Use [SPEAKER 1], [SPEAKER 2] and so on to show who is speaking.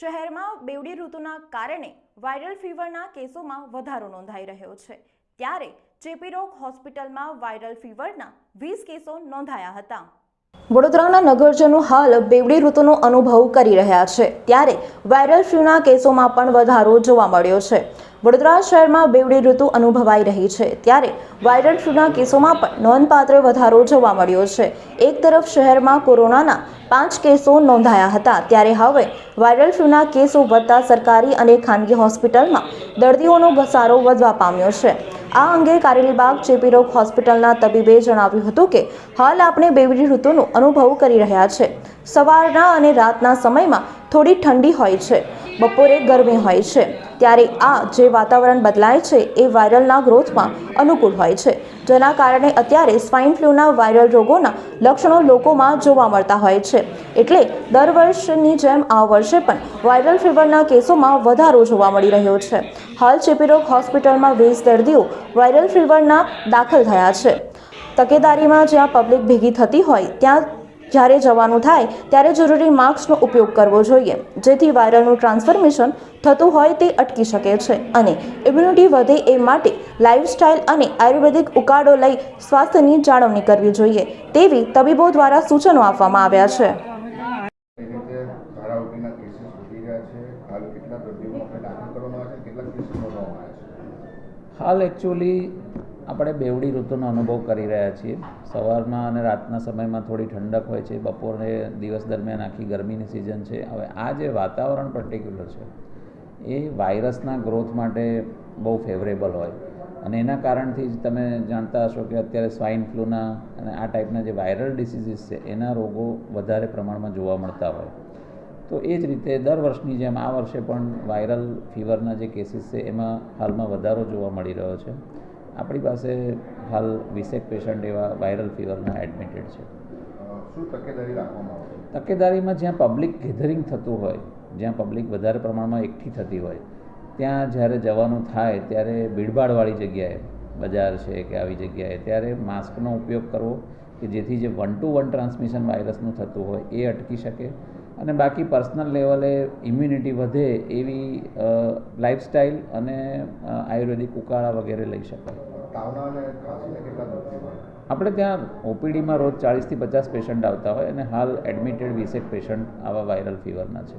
[SPEAKER 1] શહેરમાં બેવડી ઋતુના કારણે વાયરલ ફીવરના કેસોમાં વધારો નોંધાઈ રહ્યો છે. ત્યારે ચેપી રોગ હોસ્પિટલમાં વાયરલ ફીવરના વીસ કેસો નોંધાયા હતા. વડોદરાના નગરજનો હાલ બેવડી ઋતુનો અનુભવ કરી રહ્યા છે. ત્યારે વાયરલ ફ્લૂના કેસોમાં પણ વધારો જોવા મળ્યો છે. વડોદરા શહેરમાં બેવડી ઋતુ અનુભવાઈ રહી છે. ત્યારે વાયરલ ફ્લૂના કેસોમાં પણ નોંધપાત્ર વધારો જોવા મળ્યો છે. એક તરફ શહેરમાં કોરોનાના પાંચ કેસો નોંધાયા હતા. ત્યારે હવે વાયરલ ફ્લૂના કેસો વધતા સરકારી અને ખાનગી હોસ્પિટલમાં દર્દીઓનો ઘસારો વધવા પામ્યો છે. આ અંગે કારેલીબાગ ચેપી રોગ હોસ્પિટલના તબીબે જણાવ્યું હતું કે, હાલ આપણે બેવડી ઋતુનો અનુભવ કરી રહ્યા છે. સવારના અને રાતના સમયમાં થોડી ઠંડી હોય છે. બપોરે ગરમી હોય છે. ત્યારે આ જે વાતાવરણ બદલાય છે એ વાયરલના ગ્રોથમાં અનુકૂળ હોય છે. જેના કારણે અત્યારે સ્વાઇન ફ્લૂના વાયરલ રોગોના લક્ષણો લોકોમાં જોવા મળતા હોય છે. એટલે દર વર્ષની જેમ આ વર્ષે પણ વાયરલ ફીવરના કેસોમાં વધારો જોવા મળી રહ્યો છે. હાલ ચેપીરોગ હોસ્પિટલમાં વીસ દર્દીઓ વાયરલ ફીવરના દાખલ થયા છે. તકેદારીમાં જ્યાં પબ્લિક ભેગી થતી હોય ત્યાં જ્યારે જવાનું થાય, ત્યારે જરૂરી માસ્કનો ઉપયોગ કરવો જોઈએ. જેથી વાયરલનું ટ્રાન્સફોર્મેશન થતું હોય તે અટકી શકે છે અને ઇમ્યુનિટી વધે એ માટે લાઇફસ્ટાઇલ અને આયુર્વેદિક ઉકાળો લઈ સ્વાસ્થ્યની જાળવણી કરવી જોઈએ. તેવી તબીબો દ્વારા સૂચનો આપવામાં આવ્યા છે.
[SPEAKER 2] હાલ
[SPEAKER 3] એકચ્યુઅલી આપણે બેવડી ઋતુનો અનુભવ કરી રહ્યા છીએ. સવારમાં અને રાતના સમયમાં થોડી ઠંડક હોય છે. બપોરે દિવસ દરમિયાન આખી ગરમીની સિઝન છે. હવે આ જે વાતાવરણ પર્ટિક્યુલર છે, એ વાયરસના ગ્રોથ માટે બહુ ફેવરેબલ હોય. અને એના કારણથી જ તમે જાણતા હશો કે અત્યારે સ્વાઇન ફ્લૂના અને આ ટાઈપના જે વાયરલ ડિસીઝીસ છે, એના રોગો વધારે પ્રમાણમાં જોવા મળતા હોય. તો એ જ રીતે દર વર્ષની જેમ આ વર્ષે પણ વાયરલ ફીવરના જે કેસીસ છે, એમાં હાલમાં વધારો જોવા મળી રહ્યો છે. આપણી પાસે હાલ વીસેક પેશન્ટ એવા વાયરલ ફીવરના એડમિટેડ છે.
[SPEAKER 2] શું તકેદારી રાખવામાં છે
[SPEAKER 3] તકેદારીમાં જ્યાં પબ્લિક ગેધરિંગ થતું હોય જ્યાં પબ્લિક વધારે પ્રમાણમાં એકઠી થતી હોય ત્યાં જ્યારે જવાનું થાય ત્યારે ભીડભાડવાળી જગ્યાએ બજાર છે કે આવી જગ્યાએ ત્યારે માસ્કનો ઉપયોગ કરવો કે જેથી જે વન ટુ વન ટ્રાન્સમિશન વાયરસનું થતું હોય એ અટકી શકે અને બાકી પર્સનલ લેવલે ઇમ્યુનિટી વધે એવી લાઇફસ્ટાઇલ અને આયુર્વેદિક ઉકાળા વગેરે લઈ શકાય. આપણે ત્યાં ઓપીડીમાં રોજ ચાળીસથી પચાસ પેશન્ટ આવતા હોય અને હાલ એડમિટેડ વીસેક પેશન્ટ આવા વાયરલ ફીવરના છે.